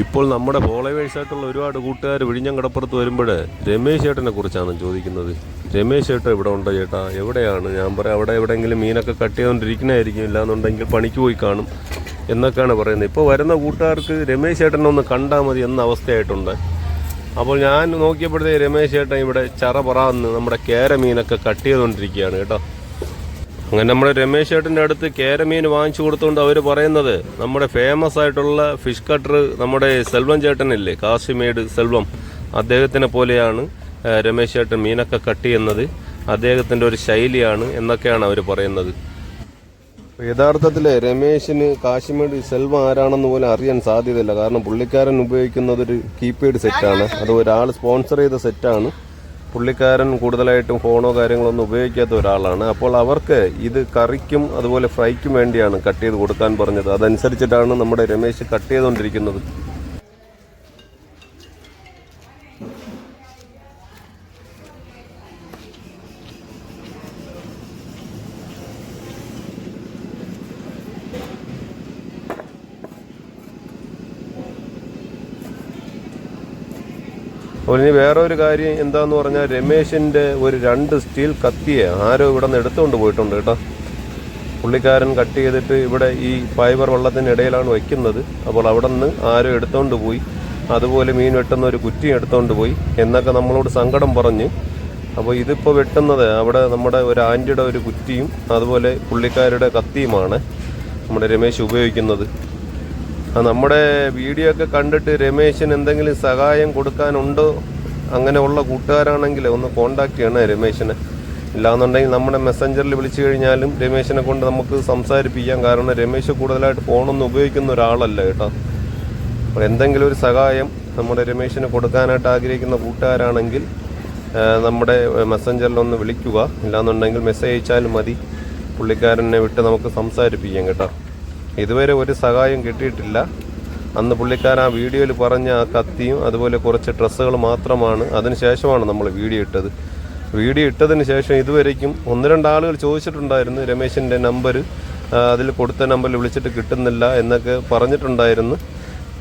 ഇപ്പോൾ നമ്മുടെ ഫോളോവേഴ്സ് ആയിട്ടുള്ള ഒരുപാട് കൂട്ടുകാർ വിഴിഞ്ഞം കടപ്പുറത്ത് വരുമ്പോൾ രമേശ് ചേട്ടനെ കുറിച്ചാണ് ചോദിക്കുന്നത്. രമേശ് ചേട്ടൻ ഇവിടെ ഉണ്ടോ ചേട്ടാ. എവിടെയാണ്? ഞാൻ പറയാം അവിടെ എവിടെയെങ്കിലും മീനൊക്കെ കട്ട് ചെയ്തുകൊണ്ടിരിക്കണായിരിക്കും ഇല്ലാന്നുണ്ടെങ്കിൽ പണിക്ക് പോയി കാണും എന്നൊക്കെയാണ് പറയുന്നത്. ഇപ്പോൾ വരുന്ന കൂട്ടുകാർക്ക് രമേശ് ചേട്ടനെ ഒന്ന് കണ്ടാൽ മതി എന്ന അവസ്ഥയായിട്ടുണ്ട്. അപ്പോൾ ഞാൻ നോക്കിയപ്പോഴത്തേ രമേശ് ചേട്ടൻ ഇവിടെ ചറ പറന്ന് നമ്മുടെ കേര മീനൊക്കെ കട്ട് ചെയ്തുകൊണ്ടിരിക്കുകയാണ് കേട്ടോ. അങ്ങനെ നമ്മുടെ രമേശ് ചേട്ടന്റെ അടുത്ത് കേരമീൻ വാങ്ങിച്ചു കൊടുത്തുകൊണ്ട് അവർ പറയുന്നത് നമ്മുടെ ഫേമസ് ആയിട്ടുള്ള ഫിഷ് കട്ടർ നമ്മുടെ സെൽവം ചേട്ടനില്ലേ? കാശിമേട് സെൽവം. അദ്ദേഹത്തിനെ പോലെയാണ് രമേശ് ചേട്ടൻ മീനൊക്കെ കട്ട് ചെയ്യുന്നത്. അദ്ദേഹത്തിന്റെ ഒരു ശൈലിയാണ് എന്നൊക്കെയാണ് അവർ പറയുന്നത്. യഥാർത്ഥത്തിൽ രമേശിന് കാശ്മീർ സെൽവം ആരാണെന്ന് പോലും അറിയാൻ സാധ്യതയില്ല. കാരണം പുള്ളിക്കാരൻ ഉപയോഗിക്കുന്നത് ഒരു കീപേഡ് സെറ്റാണ് അത് ഒരാൾ സ്പോൺസർ ചെയ്ത സെറ്റാണ് പുള്ളിക്കാരൻ കൂടുതലായിട്ടും ഫോണോ കാര്യങ്ങളൊന്നും ഉപയോഗിക്കാത്ത ഒരാളാണ്. അപ്പോൾ അവർക്ക് ഇത് കറിക്കും അതുപോലെ ഫ്രൈക്കും വേണ്ടിയാണ് കട്ട് ചെയ്ത് കൊടുക്കാൻ പറഞ്ഞത്. അതനുസരിച്ചിട്ടാണ് നമ്മുടെ രമേശ് കട്ട് ചെയ്തുകൊണ്ടിരിക്കുന്നത്. അപ്പോൾ ഇനി വേറെ ഒരു കാര്യം എന്താന്ന് പറഞ്ഞാൽ രമേശിന്റെ ഒരു രണ്ട് സ്റ്റീൽ കത്തിയെ ആരോ ഇവിടെ നിന്ന് എടുത്തുകൊണ്ട് പോയിട്ടുണ്ട് കേട്ടോ. പുള്ളിക്കാരൻ കട്ട് ചെയ്തിട്ട് ഇവിടെ ഈ ഫൈബർ വെള്ളത്തിനിടയിലാണ് വയ്ക്കുന്നത്. അപ്പോൾ അവിടെ നിന്ന് ആരോ എടുത്തുകൊണ്ട് പോയി. അതുപോലെ മീൻ വെട്ടുന്ന ഒരു കുറ്റി എടുത്തുകൊണ്ട് പോയി. എന്നൊക്കെ നമ്മളോട് സങ്കടം പറഞ്ഞു. അപ്പോൾ ഇതിപ്പോൾ വെട്ടുന്നത് അവിടെ നമ്മുടെ ഒരു ആന്റിയുടെ ഒരു കുറ്റിയും അതുപോലെ പുള്ളിക്കാരുടെ കത്തിയുമാണ് നമ്മുടെ രമേശ് ഉപയോഗിക്കുന്നത്. നമ്മുടെ വീഡിയോ ഒക്കെ കണ്ടിട്ട് രമേശിന് എന്തെങ്കിലും സഹായം കൊടുക്കാനുണ്ടോ? അങ്ങനെയുള്ള കൂട്ടുകാരാണെങ്കിൽ ഒന്ന് കോണ്ടാക്ട് ചെയ്യണേ രമേശിനെ. ഇല്ലാന്നുണ്ടെങ്കിൽ നമ്മുടെ മെസ്സഞ്ചറിൽ വിളിച്ചു കഴിഞ്ഞാലും രമേശിനെ കൊണ്ട് നമുക്ക് സംസാരിപ്പിക്കാം. കാരണം രമേശ് കൂടുതലായിട്ട് ഫോണൊന്നും ഉപയോഗിക്കുന്ന ഒരാളല്ല കേട്ടോ. അപ്പോൾ എന്തെങ്കിലും ഒരു സഹായം നമ്മുടെ രമേശിന് കൊടുക്കാനായിട്ട് ആഗ്രഹിക്കുന്ന കൂട്ടുകാരാണെങ്കിൽ നമ്മുടെ മെസ്സഞ്ചറിലൊന്ന് വിളിക്കുക. ഇല്ലാന്നുണ്ടെങ്കിൽ മെസ്സേജ് അയച്ചാലും മതി. പുള്ളിക്കാരനെ വിട്ട് നമുക്ക് സംസാരിപ്പിക്കാം കേട്ടോ. ഇതുവരെ ഒരു സഹായം കിട്ടിയിട്ടില്ല. അന്ന് പുള്ളിക്കാരൻ ആ വീഡിയോയിൽ പറഞ്ഞ ആ കത്തിയും അതുപോലെ കുറച്ച് ഡ്രസ്സുകൾ മാത്രമാണ്. അതിനുശേഷമാണ് നമ്മൾ വീഡിയോ ഇട്ടത്. വീഡിയോ ഇട്ടതിന് ശേഷം ഇതുവരേക്കും ഒന്ന് രണ്ടാളുകൾ ചോദിച്ചിട്ടുണ്ടായിരുന്നു രമേശിന്റെ നമ്പർ അതിൽ കൊടുത്ത നമ്പറിൽ വിളിച്ചിട്ട് കിട്ടുന്നില്ല എന്നൊക്കെ പറഞ്ഞിട്ടുണ്ടായിരുന്നു.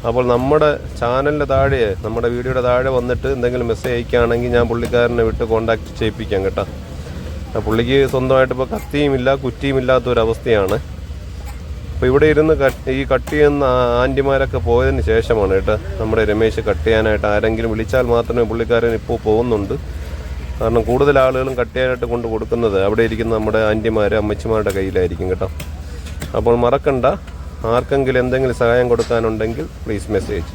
അപ്പോൾ നമ്മുടെ ചാനലിന്റെ താഴെ നമ്മുടെ വീഡിയോയുടെ താഴെ വന്നിട്ട് എന്തെങ്കിലും മെസ്സേജ് അയക്കുകയാണെങ്കിൽ ഞാൻ പുള്ളിക്കാരനെ വിട്ട് കോൺടാക്റ്റ് ചെയ്യിപ്പിക്കാം കേട്ടോ. പുള്ളിക്ക് സ്വന്തമായിട്ട് കത്തിയും ഇല്ല കുറ്റിയും ഇല്ലാത്തൊരവസ്ഥയാണ് അപ്പോൾ ഇവിടെ ഇരുന്ന് ഈ കട്ട് ചെയ്യുന്ന ആന്റിമാരൊക്കെ പോയതിന് ശേഷമാണ് കേട്ടോ നമ്മുടെ രമേശ് കട്ട് ചെയ്യാനായിട്ട് ആരെങ്കിലും വിളിച്ചാൽ മാത്രമേ പുള്ളിക്കാരൻ ഇപ്പോൾ പോകുന്നുണ്ട്. കാരണം കൂടുതൽ ആളുകളും കട്ട് ചെയ്യാനായിട്ട് കൊണ്ട് കൊടുക്കുന്നത് അവിടെ ഇരിക്കുന്ന നമ്മുടെ ആന്റിമാർ അമ്മച്ചിമാരുടെ കയ്യിലായിരിക്കും കേട്ടോ. അപ്പോൾ മറക്കണ്ട. ആർക്കെങ്കിലും എന്തെങ്കിലും സഹായം കൊടുക്കാനുണ്ടെങ്കിൽ പ്ലീസ് മെസ്സേജ്